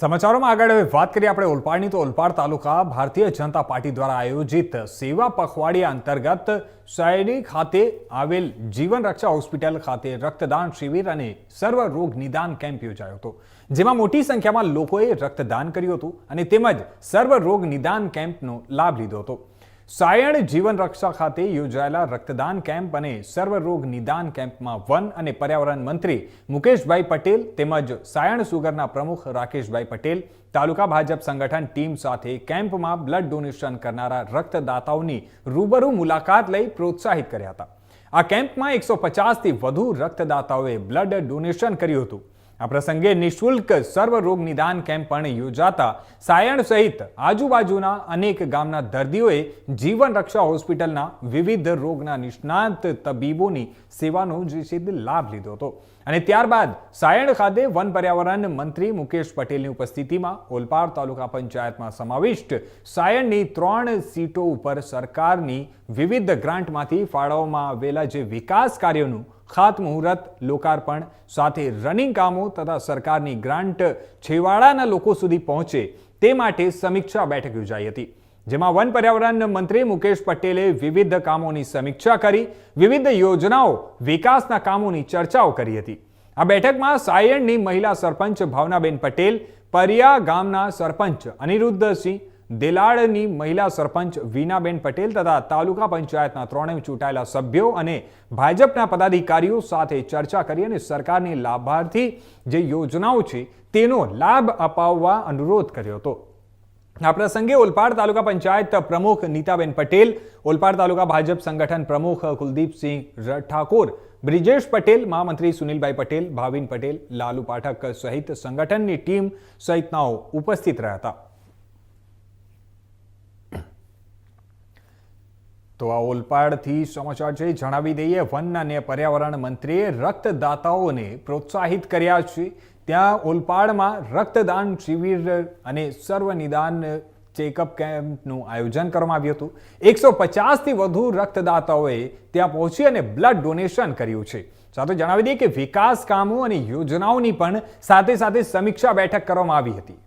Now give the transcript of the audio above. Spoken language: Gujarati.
સમાચારોમાં આગળ હવે વાત કરીએ આપણે ઓલપાડની. તો ઓલપાડ તાલુકા ભારતીય જનતા પાર્ટી દ્વારા આયોજિત સેવા પખવાડિયા અંતર્ગત સૈની ખાતે આવેલ જીવન રક્ષા હોસ્પિટલ ખાતે રક્તદાન શિબિર અને સર્વ રોગ નિદાન કેમ્પ યોજાયો હતો, જેમાં મોટી સંખ્યામાં લોકોએ રક્તદાન કર્યું હતું અને તેમજ સર્વ રોગ નિદાન કેમ્પનો લાભ લીધો હતો. સાયણ જીવન રક્ષા ખાતે યોજાયેલા રક્તદાન કેમ્પ અને સર્વરોગ નિદાન કેમ્પમાં વન અને પર્યાવરણ મંત્રી મુકેશભાઈ પટેલ તેમજ સાયણ સુગરના પ્રમુખ રાકેશભાઈ પટેલ, તાલુકા ભાજપ સંગઠન ટીમ સાથે કેમ્પમાં બ્લડ ડોનેશન કરનારા રક્તદાતાઓની રૂબરૂ મુલાકાત લઈ પ્રોત્સાહિત કર્યા હતા. આ કેમ્પમાં એકસો પચાસથી વધુ રક્તદાતાઓએ બ્લડ ડોનેશન કર્યું હતું. આ પ્રસંગે નિઃશુલ્ક સર્વરોગ નિદાન કેમ્પ પણ યોજાતા સાયણ સહિત આજુબાજુના અનેક ગામના દર્દીઓએ જીવન રક્ષા હોસ્પિટલના વિવિધ રોગના નિષ્ણાત તબીબોની સેવાનો જે છે લાભ લીધો હતો. અને ત્યારબાદ સાયણ ખાતે વન પર્યાવરણ મંત્રી મુકેશ પટેલની ઉપસ્થિતિમાં ઓલપાડ તાલુકા પંચાયતમાં સમાવિષ્ટ સાયણની ત્રણ સીટો ઉપર સરકારની વિવિધ ગ્રાન્ટમાંથી ફાળવવામાં આવેલા જે વિકાસ કાર્યોનું ખાતમુહૂર્ત લોકાર્પણ, સાથે રનિંગ કામો તથા સરકારની ગ્રાન્ટ છેવાડાના લોકો સુધી પહોંચે તે માટે સમીક્ષા બેઠક યોજાઈ હતી, જેમાં વન પર્યાવરણ મંત્રી મુકેશ પટેલે વિવિધ કામોની સમીક્ષા કરી, વિવિધ યોજનાઓ, વિકાસના કામોની ચર્ચાઓ કરી હતી. આ બેઠકમાં સાયણની મહિલા સરપંચ ભાવનાબેન પટેલ, પરિયા ગામના સરપંચ અનિરુદ્ધસિંહ દેલાડની મહિલા સરપંચ વીનાબેન પટેલ તથા તાલુકા પંચાયતના ત્રણેય ચૂંટાયેલા સભ્યો અને ભાજપના પદાધિકારીઓ સાથે ચર્ચા કરી અને સરકારની લાભાર્થી જે યોજનાઓ છે તેનો લાભ અપાવવા અનુરોધ કર્યો હતો. આ પ્રસંગે ઓલપાડ તાલુકા પંચાયત પ્રમુખ નીતાબેન પટેલ, ઓલપાડ તાલુકા ભાજપ સંગઠન પ્રમુખ કુલદીપસિંહ ઠાકોર, બ્રિજેશ પટેલ, મહામંત્રી સુનિલભાઈ પટેલ, ભાવિન પટેલ, લાલુ પાઠક સહિત સંગઠનની ટીમ સહિતનાઓ ઉપસ્થિત રહ્યા હતા. તો આ ઓલપાડથી સમાચાર છે, જણાવી દઈએ, વન અને પર્યાવરણ મંત્રીએ રક્તદાતાઓને પ્રોત્સાહિત કર્યા છે. ત્યાં ઓલપાડમાં રક્તદાન શિબિર અને સર્વ નિદાન ચેકઅપ કેમ્પનું આયોજન કરવામાં આવ્યું હતું. એકસો પચાસથી વધુ રક્તદાતાઓએ ત્યાં પહોંચી અને બ્લડ ડોનેશન કર્યું છે. સાથે જણાવી દઈએ કે વિકાસ કામો અને યોજનાઓની પણ સાથે સાથે સમીક્ષા બેઠક કરવામાં આવી હતી.